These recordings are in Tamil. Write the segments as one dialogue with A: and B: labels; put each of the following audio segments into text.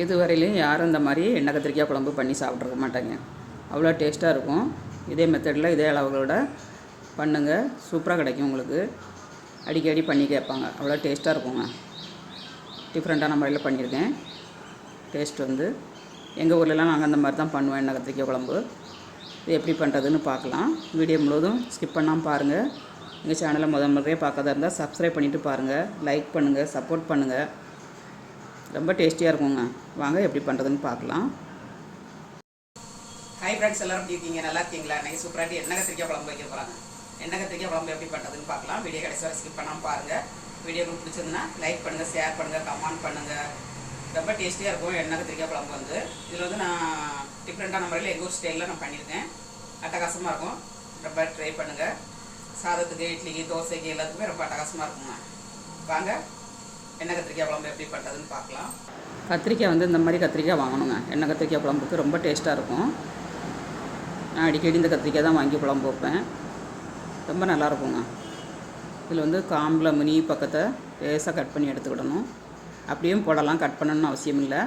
A: இது வரையிலையும் யாரும் இந்த மாதிரி எண்ணெய் கத்திரிக்காய் குழம்பு பண்ணி சாப்பிட்ருக்க மாட்டாங்க அவ்வளோ டேஸ்ட்டாக இருக்கும் இதே மெத்தடில் இதே அளவுகளோட பண்ணுங்கள் சூப்பராக கிடைக்கும் உங்களுக்கு அடிக்கடி பண்ணி கேட்பாங்க அவ்வளோ டேஸ்ட்டாக இருக்குங்க டிஃப்ரெண்ட்டான முறையில் பண்ணியிருக்கேன் டேஸ்ட் வந்து எங்கள் ஊர்லலாம் நாங்கள் அந்த மாதிரி தான் பண்ணுவோம் எண்ணெய் கத்திரிக்காய் குழம்பு இது எப்படி பண்ணுறதுன்னு பார்க்கலாம் வீடியோ முழுவதும் ஸ்கிப் பண்ணாமல் பாருங்கள் எங்கள் சேனலை முத முறையாக பார்க்கறதா இருந்தால் சப்ஸ்கிரைப் பண்ணிவிட்டு பாருங்கள் லைக் பண்ணுங்கள் சப்போர்ட் பண்ணுங்கள் ரொம்ப டேஸ்டியாக இருக்குங்க வாங்க எப்படி பண்ணுறதுன்னு பார்க்கலாம் ஹை ஃப்ரெண்ட்ஸ் எல்லோரும் எப்படி இருக்கீங்க நல்லா இருக்கீங்களா இன்றைக்கி சூப்பராக என்ன கத்திரிக்காய் குழம்பு வைக்க போகிறாங்க என்ன கத்திரிக்காய் குழம்பு எப்படி பண்ணுறதுன்னு பார்க்கலாம் வீடியோ கடைசி வரை ஸ்கிப் பண்ணாமல் பாருங்கள் வீடியோ உங்களுக்கு பிடிச்சதுன்னா லைக் பண்ணுங்கள் ஷேர் பண்ணுங்கள் கமெண்ட் பண்ணுங்கள் ரொம்ப டேஸ்டியாக இருக்கும் என்ன கத்திரிக்காய் குழம்பு வந்து இதில் வந்து நான் டிஃப்ரெண்ட்டான முறையில் எங்கள் ஊர் ஸ்டைலில் நான் பண்ணியிருக்கேன் அட்டகாசமாக இருக்கும் ரொம்ப ட்ரை பண்ணுங்கள் சாதத்துக்கு இட்லிக்கு தோசைக்கு எல்லாத்துக்குமே ரொம்ப அட்டகாசமாக இருக்குங்க வாங்க எண்ணெய் கத்திரிக்காய் குழம்பு எப்படி பண்ணுறதுன்னு பார்க்கலாம் கத்திரிக்காய் வந்து இந்த மாதிரி கத்திரிக்காய் வாங்கணுங்க எண்ணெய் கத்திரிக்காய் குழம்புக்கு ரொம்ப டேஸ்ட்டாக இருக்கும் நான் அடிக்கடி இந்த கத்திரிக்காய் தான் வாங்கி குழம்பு வைப்பேன் ரொம்ப நல்லாயிருக்குங்க இதில் வந்து காம்பில் முனி பக்கத்தை லேசாக கட் பண்ணி எடுத்துக்கிடணும் அப்படியும் போடலாம் கட் பண்ணணும்னு அவசியம் இல்லை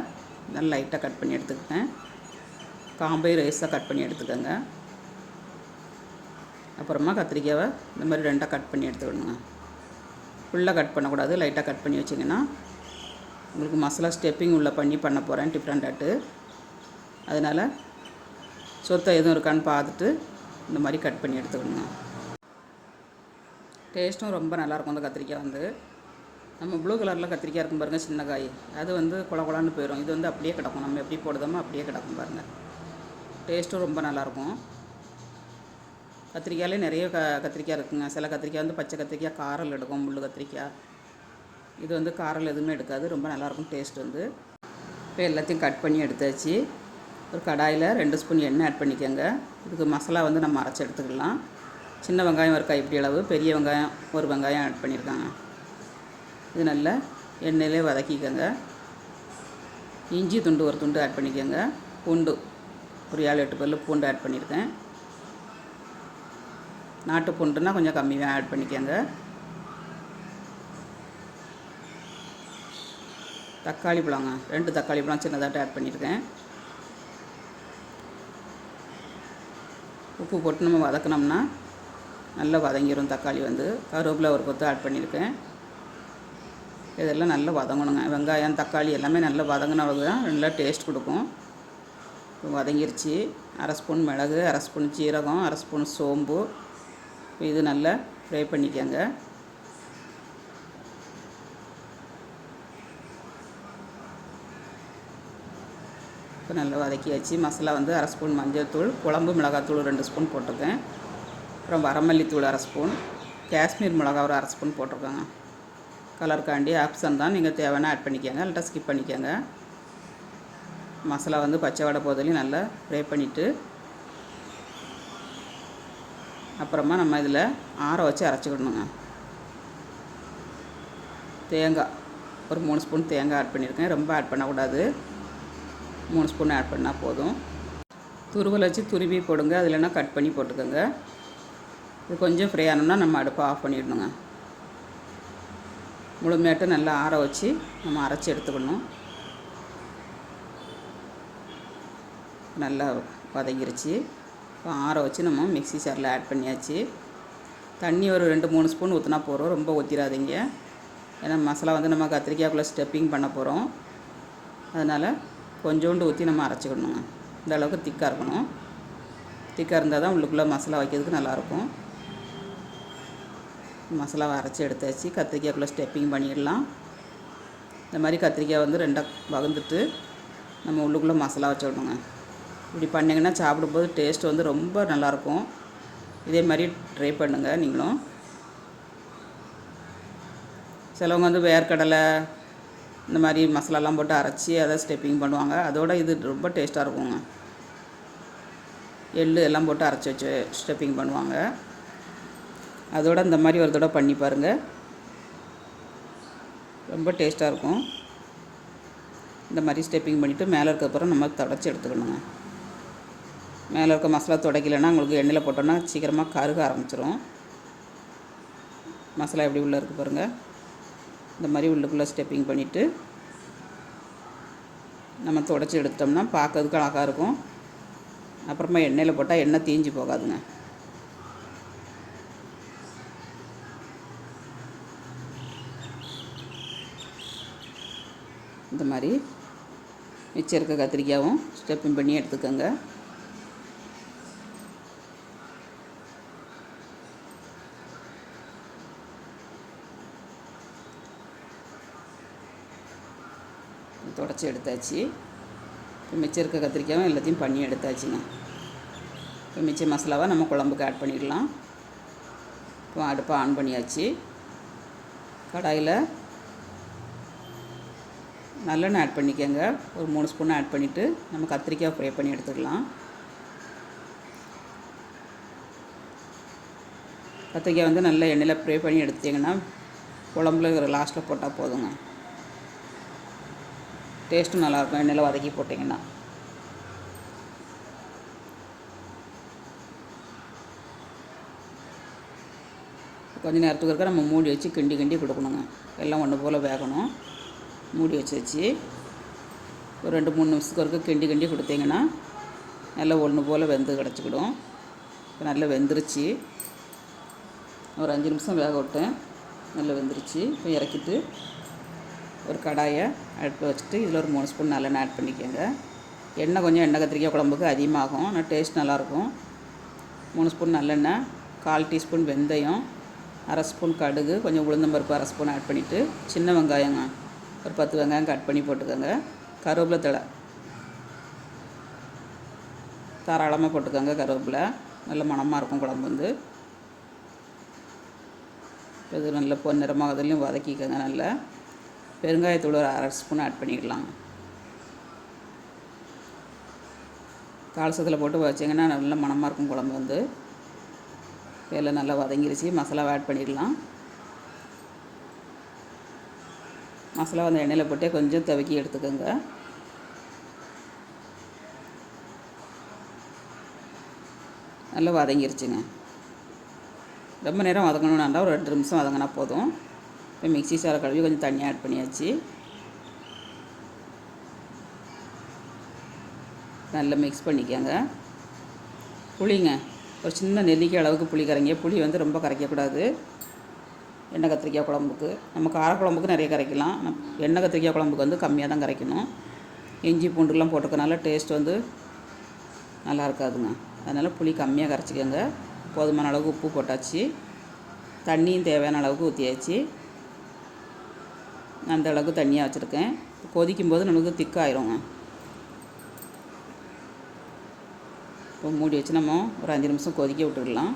A: நல்லா லைட்டாக கட் பண்ணி எடுத்துக்கிட்டேன் காம்பை லேசாக கட் பண்ணி எடுத்துக்கோங்க அப்புறமா கத்திரிக்காவை இந்த மாதிரி ரெண்டாக கட் பண்ணி எடுத்துக்கணுங்க ஃபுல்லாக கட் பண்ணக்கூடாது லைட்டாக கட் பண்ணி வச்சிங்கன்னா உங்களுக்கு மசாலா ஸ்டெப்பிங் உள்ளே பண்ணி பண்ண போகிறேன் டிஃப்ரெண்ட்டாட்டு அதனால் சொத்தை எதுவும் இருக்கான்னு பார்த்துட்டு இந்த மாதிரி கட் பண்ணி எடுத்துக்கணுங்க டேஸ்ட்டும் ரொம்ப நல்லாயிருக்கும் அந்த கத்திரிக்காய் வந்து நம்ம ப்ளூ கலரில் கத்திரிக்காய் இருக்கும் பாருங்கள் சின்ன காய் அது வந்து குள குளான்னு போயிடும் இது வந்து அப்படியே கிடக்கும் நம்ம எப்படி போடுதோமோ அப்படியே கிடக்கும் பாருங்கள் டேஸ்ட்டும் ரொம்ப நல்லாயிருக்கும் கத்திரிக்காயிலே நிறைய க கத்திரிக்காய் இருக்குங்க சில கத்திரிக்காய் வந்து பச்சை கத்திரிக்காய் காரல் எடுக்கும் முள் கத்திரிக்காய் இது வந்து காரல் எதுவுமே எடுக்காது ரொம்ப நல்லாயிருக்கும் டேஸ்ட் வந்து இப்போ எல்லாத்தையும் கட் பண்ணி எடுத்தாச்சு ஒரு கடாயில் ரெண்டு ஸ்பூன் எண்ணெய் ஆட் பண்ணிக்கோங்க இதுக்கு மசாலா வந்து நம்ம அரைச்சி எடுத்துக்கலாம் சின்ன வெங்காயம் ஒரு கைப்பிடி அளவு பெரிய வெங்காயம் ஒரு வெங்காயம் ஆட் பண்ணியிருக்காங்க இது நல்லா எண்ணெயிலே வதக்கிக்கோங்க இஞ்சி துண்டு ஒரு துண்டு ஆட் பண்ணிக்கோங்க பூண்டு ஒரு ஏழு எட்டு பல்லு பூண்டு ஆட் பண்ணியிருக்கேன் நாட்டு பூண்டுனா கொஞ்சம் கம்மியாக ஆட் பண்ணிக்கோங்க தக்காளி பழங்க ரெண்டு தக்காளி பழம் சின்னதாக ஆட் பண்ணியிருக்கேன் உப்பு போட்டு நம்ம வதக்கினோம்னா நல்லா வதங்கிடும் தக்காளி வந்து கருவேப்பிலை ஒரு கொத்து ஆட் பண்ணியிருக்கேன் இதெல்லாம் நல்லா வதங்கணுங்க வெங்காயம் தக்காளி எல்லாமே நல்லா வதங்கினவங்க தான் நல்லா டேஸ்ட் கொடுக்கும் வதங்கிருச்சு அரை ஸ்பூன் மிளகு அரை ஸ்பூன் ஜீரகம் அரை ஸ்பூன் சோம்பு இது நல்லா ஃப்ரை பண்ணிக்கோங்க இப்போ நல்லா வதக்கி வச்சு மசாலா வந்து அரை ஸ்பூன் மஞ்சள் தூள் குழம்பு மிளகாத்தூள் ரெண்டு ஸ்பூன் போட்டிருக்கேன் அப்புறம் வரமல்லித்தூள் அரை ஸ்பூன் காஷ்மீர் மிளகா ஒரு அரை ஸ்பூன் போட்டிருக்கோங்க கலருக்காண்டி ஆப்ஷன் தான் நீங்கள் தேவைன்னா ஆட் பண்ணிக்கோங்க இல்லைட்டா ஸ்கிப் பண்ணிக்கோங்க மசாலா வந்து பச்சை வடை போதிலையும் நல்லா ஃப்ரை பண்ணிவிட்டு அப்புறமா நம்ம இதில் ஆற வச்சு அரைச்சிக்கணுங்க தேங்காய் ஒரு மூணு ஸ்பூன் தேங்காய் ஆட் பண்ணியிருக்கேன் ரொம்ப ஆட் பண்ணக்கூடாது மூணு ஸ்பூன் ஆட் பண்ணால் போதும் துருவல் வச்சு துருவி போடுங்க அது இல்லைனா கட் பண்ணி போட்டுக்கோங்க இது கொஞ்சம் ஃப்ரீ ஆனோம்னா நம்ம அடுப்பை ஆஃப் பண்ணிடணுங்க முழுமையாட்டு நல்லா ஆற வச்சு நம்ம அரைச்சி எடுத்துக்கணும் நல்லா வதங்கிருச்சு இப்போ ஆற வச்சு நம்ம மிக்சி சாரில் ஆட் பண்ணியாச்சு தண்ணி ஒரு ரெண்டு மூணு ஸ்பூன் ஊற்றினா போகிறோம் ரொம்ப ஊற்றிடாதீங்க ஏன்னா மசாலா வந்து நம்ம கத்திரிக்காய்க்குள்ளே ஸ்டெப்பிங் பண்ண போகிறோம் அதனால் கொஞ்சோண்டு ஊற்றி நம்ம அரைச்சிக்கணுங்க இந்த அளவுக்கு திக்காக இருக்கணும் திக்காக இருந்தால் தான் உள்ளுக்குள்ளே மசாலா வைக்கிறதுக்கு நல்லாயிருக்கும் மசாலாவை அரைச்சி எடுத்தாச்சு கத்திரிக்காய்க்குள்ளே ஸ்டெப்பிங் பண்ணிடலாம் இந்த மாதிரி கத்திரிக்காய் வந்து ரெண்டாக வகுந்துட்டு நம்ம உள்ளுக்குள்ளே மசாலா வச்சுக்கணுங்க இப்படி பண்ணிங்கன்னா சாப்பிடும்போது டேஸ்ட் வந்து ரொம்ப நல்லாயிருக்கும் இதே மாதிரி ட்ரை பண்ணுங்கள் நீங்களும் சிலவங்க வந்து வேர்க்கடலை இந்த மாதிரி மசாலாலாம் போட்டு அரைச்சி அதை ஸ்டெப்பிங் பண்ணுவாங்க அதோட இது ரொம்ப டேஸ்ட்டாக இருக்குங்க எள்ளு எல்லாம் போட்டு அரைச்சி வச்சு ஸ்டெப்பிங் பண்ணுவாங்க அதோட இந்த மாதிரி ஒரு தடவை பண்ணி பாருங்கள் ரொம்ப டேஸ்ட்டாக இருக்கும் இந்த மாதிரி ஸ்டெப்பிங் பண்ணிவிட்டு மேலே இருக்கிறப்பறம் நம்ம தொடச்சி எடுத்துக்கணுங்க மேலே இருக்க மசாலா துடைக்கலைன்னா உங்களுக்கு எண்ணெயில் போட்டோம்னா சீக்கிரமாக கருக ஆரம்பிச்சிடும் மசாலா எப்படி உள்ளே இருக்குது பாருங்கள் இந்த மாதிரி உள்ளுக்குள்ளே ஸ்டெப்பிங் பண்ணிவிட்டு நம்ம துடைச்சி எடுத்தோம்னா பார்க்கறதுக்கு அழகாக இருக்கும் அப்புறமா எண்ணெயில் போட்டால் எண்ணெய் தீஞ்சு போகாதுங்க இந்த மாதிரி மிச்சம் இருக்க கத்திரிக்காயும் ஸ்டெப்பிங் பண்ணி எடுத்துக்கோங்க உடச்சி எடுத்தாச்சு இப்போ மிச்சம் இருக்க கத்திரிக்காயும் எல்லாத்தையும் பண்ணி எடுத்தாச்சுங்க இப்போ மிச்ச மசாலாவை நம்ம குழம்புக்கு ஆட் பண்ணிடலாம் இப்போ அடுப்பை ஆன் பண்ணியாச்சு கடாயில் நல்லெண்ணெய் ஆட் பண்ணிக்கோங்க ஒரு மூணு ஸ்பூன் ஆட் பண்ணிவிட்டு நம்ம கத்திரிக்காய் ஃப்ரை பண்ணி எடுத்துக்கலாம் கத்திரிக்காய் வந்து நல்லா எண்ணெயில் ஃப்ரை பண்ணி எடுத்தீங்கன்னா குழம்புல லாஸ்ட்டில் போட்டால் போதுங்க டேஸ்ட்டும் நல்லாயிருக்கும் எண்ணெயில் வதக்கி போட்டிங்கன்னா கொஞ்சம் நேரத்துக்கு இருக்க நம்ம மூடி வச்சு கிண்டி கிண்டி கொடுக்கணுங்க எல்லாம் ஒன்று போல் வேகணும் மூடி வச்சு வச்சு ஒரு ரெண்டு மூணு நிமிஷத்துக்கு வரைக்கும் கிண்டி கிண்டி கொடுத்தீங்கன்னா நல்லா ஒன்று போல் வெந்து கிடச்சிக்கிடும் இப்போ நல்லா வெந்துருச்சு ஒரு அஞ்சு நிமிஷம் வேக விட்டேன் நல்லா வெந்துருச்சு இப்போ இறக்கிட்டு ஒரு கடாயை அடுப்பில் வச்சுட்டு இதில் ஒரு மூணு ஸ்பூன் நல்லெண்ணெய் ஆட் பண்ணிக்கோங்க எண்ணெய் கொஞ்சம் எண்ணெய் கத்திரிக்காய் குழம்புக்கு அதிகமாகும் ஆனால் டேஸ்ட் நல்லாயிருக்கும் மூணு ஸ்பூன் நல்லெண்ணெய் கால் டீஸ்பூன் வெந்தயம் அரை ஸ்பூன் கடுகு கொஞ்சம் உளுந்தம்பருப்பு அரை ஸ்பூன் ஆட் பண்ணிவிட்டு சின்ன வெங்காயங்க ஒரு பத்து வெங்காயம் கட் பண்ணி போட்டுக்கோங்க கருவேப்பிலை தழை தாராளமாக போட்டுக்கோங்க கருவேப்பிலை நல்ல மணமாக இருக்கும் குழம்பு வந்து இது நல்ல பொன்னிறமாக அதுலேயும் வதக்கிக்கோங்க நல்லா பெருங்காயத்தூள் ஒரு அரை ஸ்பூன் ஆட் பண்ணிக்கலாம் கால்சத்தில் போட்டு வச்சிங்கன்னா நல்ல மணமாக இருக்கும் குழம்பு வந்து வேலை நல்லா வதங்கிருச்சு மசாலாவை ஆட் பண்ணிடலாம் மசாலா வந்து எண்ணெயில் போட்டு கொஞ்சம் துவக்கி எடுத்துக்கோங்க நல்லா வதங்கிருச்சுங்க ரொம்ப நேரம் வதங்கணும்னா ஒரு ரெண்டு நிமிஷம் வதங்கினா போதும் இப்போ மிக்சி சாரை கழுவி கொஞ்சம் தண்ணி ஆட் பண்ணியாச்சு நல்லா மிக்ஸ் பண்ணிக்கோங்க புளிங்க ஒரு சின்ன நெல்லிக்காய் அளவுக்கு புளி கரைங்க புளி வந்து ரொம்ப கரைக்கக்கூடாது எண்ணெய் கத்திரிக்காய் குழம்புக்கு நம்ம காரக்குழம்புக்கு நிறைய கரைக்கலாம் எண்ணெய் கத்திரிக்காய் குழம்புக்கு வந்து கம்மியாக தான் கரைக்கணும் இஞ்சி பூண்டுலாம் போட்டுக்கனால டேஸ்ட் வந்து நல்லா இருக்காதுங்க அதனால் புளி கம்மியாக கரைச்சிக்கோங்க போதுமான அளவுக்கு உப்பு போட்டாச்சு தண்ணியும் தேவையான அளவுக்கு ஊற்றியாச்சு அந்த அளவுக்கு தண்ணியாக வச்சுருக்கேன் கொதிக்கும் போது நமக்கு திக்காயிருங்க இப்போ மூடி வச்சு நம்ம ஒரு அஞ்சு நிமிஷம் கொதிக்க விட்டுடலாம்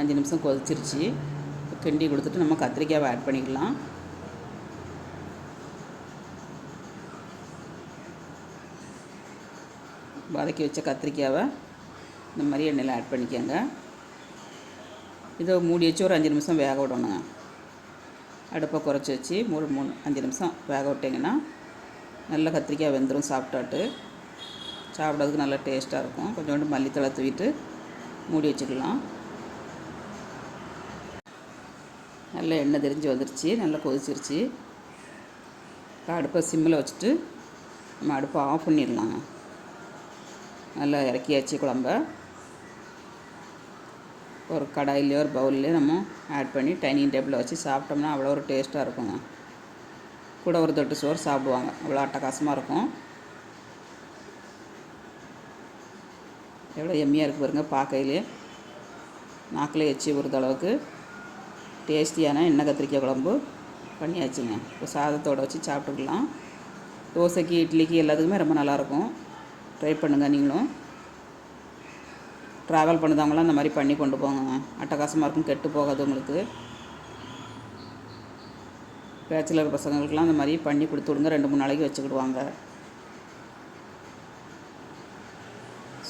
A: அஞ்சு நிமிஷம் கொதிச்சிருச்சு கிண்டி கொடுத்துட்டு நம்ம கத்திரிக்காயை ஆட் பண்ணிக்கலாம் வதக்கி வச்ச கத்திரிக்காவை இந்த மாதிரி எண்ணெயில் ஆட் பண்ணிக்கோங்க இதை மூடி வச்சு ஒரு அஞ்சு நிமிஷம் வேக விடணுங்க அடுப்பை குறைச்சி வச்சு மூணு மூணு அஞ்சு நிமிஷம் வேக விட்டிங்கன்னா நல்ல கத்திரிக்காய் வெந்துடும் சாப்பிட்டாட்டு சாப்பிட்றதுக்கு நல்லா டேஸ்ட்டாக இருக்கும் கொஞ்சோண்டு மல்லித்தலை தூவிட்டு மூடி வச்சுக்கலாம் நல்லா எண்ணெய் தெரிஞ்சு வந்துருச்சு நல்லா கொதிச்சிருச்சு அடுப்பை சிம்மில் வச்சுட்டு நம்ம அடுப்பை ஆஃப் பண்ணிடலாங்க நல்லா இறக்கியாச்சு குழம்ப ஒரு கடாயிலையோ ஒரு பவுல்லையோ நம்ம ஆட் பண்ணி டைனிங் டேபிளில் வச்சு சாப்பிட்டோம்னா அவ்வளோ ஒரு டேஸ்ட்டாக இருக்குங்க கூட ஒரு தொட்டு சோறு சாப்பிடுவாங்க அவ்வளோ அட்டகாசமாக இருக்கும் எவ்வளோ எம்மியாக இருக்குது பாருங்கள் பார்க்கையிலே நாக்கில் எச்சி பொறுத்த அளவுக்கு டேஸ்டியான எண்ணெய் கத்திரிக்காய் குழம்பு பண்ணியாச்சுங்க இப்போ சாதத்தோடு வச்சு சாப்பிட்டுக்கலாம் தோசைக்கு இட்லிக்கு எல்லாத்துக்குமே ரொம்ப நல்லாயிருக்கும் ட்ரை பண்ணுங்கள் நீங்களும் ட்ராவல் பண்ணுதவங்களாம் அந்த மாதிரி பண்ணி கொண்டு போங்க அட்டகாசமாக இருக்கும் கெட்டு போகாது உங்களுக்கு பேச்சுலர் பசங்களுக்கெலாம் அந்த மாதிரி பண்ணி கொடுத்து விடுங்க ரெண்டு மூணு நாளைக்கு வச்சுக்கிடுவாங்க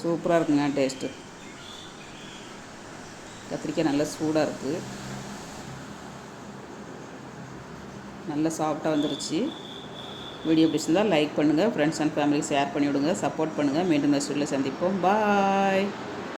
A: சூப்பராக இருக்குங்க டேஸ்ட்டு கத்திரிக்காய் நல்லா சூடாக இருக்குது நல்லா சாஃப்டாக வந்துருச்சு வீடியோ பிடிச்சிருந்தால் லைக் பண்ணுங்கள் ஃப்ரெண்ட்ஸ் அண்ட் ஃபேமிலிக்கு ஷேர் பண்ணிவிடுங்க சப்போர்ட் பண்ணுங்கள் மீண்டும் நெக்ஸ்ட் வீடியோவில் சந்திப்போம் பாய்